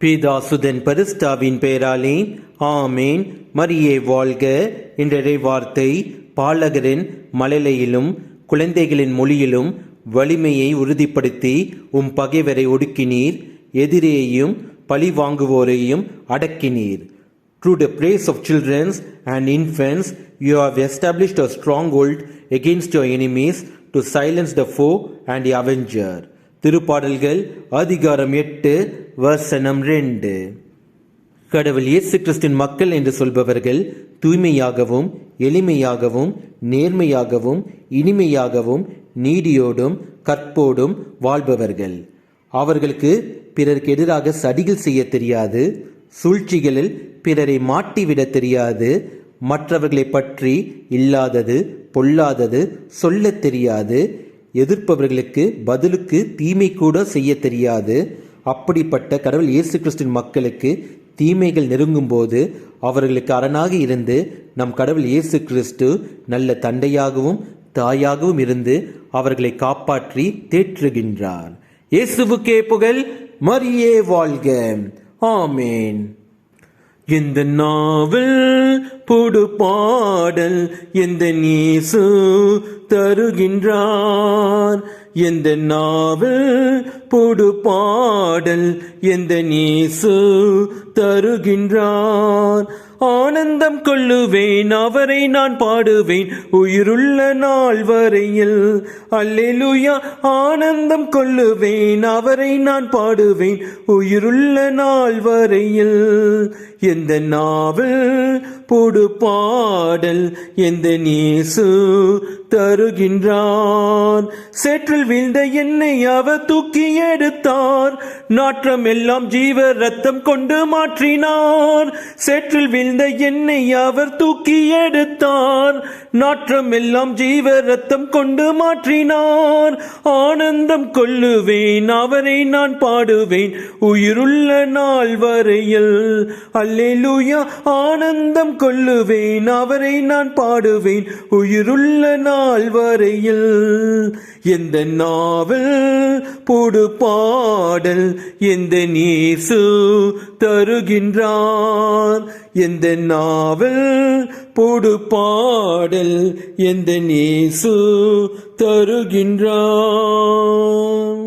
பிதாசுதன் பரிஸ்டாவின் பெயராலே ஆமேன். மரியே வாழ்க. என்ற வார்த்தை பாலகரின் மழலையிலும் குழந்தைகளின் மொழியிலும் வலிமையை உறுதிப்படுத்தி உம் பகைவரை ஒடுக்கினீர். எதிரேயும் பழி வாங்குவோரையும் அடக்கினீர். The the of children's and and you you have established strong stronghold against your enemies to silence the foe and the Avenger திருப்பாடல்கள் அதிகாரம் எட்டு வசனம் ரெண்டு. கடவுள் இயேசு கிறிஸ்தின் மக்கள் என்று சொல்பவர்கள் தூய்மையாகவும் எளிமையாகவும் நேர்மையாகவும் இனிமையாகவும் நீடியோடும் கற்போடும் வாழ்பவர்கள். அவர்களுக்கு பிறருக்கு எதிராக சடிகள் செய்ய தெரியாது சூழ்ச்சிகளில் பிறரை மாட்டிவிட தெரியாது மற்றவர்களை பற்றி இல்லாதது பொல்லாதது சொல்லத் தெரியாது எதிர்ப்பவர்களுக்கு பதிலுக்கு தீமை கூட செய்ய தெரியாது அப்படிப்பட்ட கடவுள் இயேசு கிறிஸ்துவின் மக்களுக்கு தீமைகள் நெருங்கும்போது அவர்களுக்கு அரணாக இருந்து நம் கடவுள் இயேசு கிறிஸ்து நல்ல தந்தையாகவும் தாயாகவும் இருந்து அவர்களை காப்பாற்றி தேற்றுகின்றார். இயேசுவுக்கே புகழ் மரியே வாழ்க. ஆமேன். இந்த நாவல் புடு பாடல் எந்த நீசு தருகின்றார்? எந்த நாவல் பொடு பாடல் எந்த நீசு தருகின்றார். ஆனந்தம் கொள்ளுவேன் அவரை நான் பாடுவேன். உயிருள்ள நாள் வரையில் அல்லேலுயா ஆனந்தம் கொள்ளுவேன் அவரை நான் பாடுவேன். உயிருள்ள நாள் வரையில் எந்த நாவல் பொடு பாடல் எந்த நேசு தருகின்றான் சேற்றில் வீழ்ந்த என்னை அவர் தூக்கி எடுத்தார். நாற்றம் எல்லாம் ஜீவ ரத்தம் கொண்டு மாற்றினார். சேற்றில் வீழ்ந்த என்னை அவர் தூக்கி எடுத்தார். நாற்றம் எல்லாம் ஜீவ ரத்தம் கொண்டு மாற்றினார். ஆனந்தம் கொள்ளுவேன் அவரை நான் பாடுவேன். உயிருள்ள நாள் வரையில். அல்லேலூயா ஆனந்தம் கொள்ளுவேன் அவரை நான் பாடுவேன். உயிருள்ள நாள் வரையில். எந்த நாவல் போடு பாடல் எந்த நேசு தருகின்றார்? எந்த நாவல் பொடு பாடல் எந்த நேசு தருகின்றார்?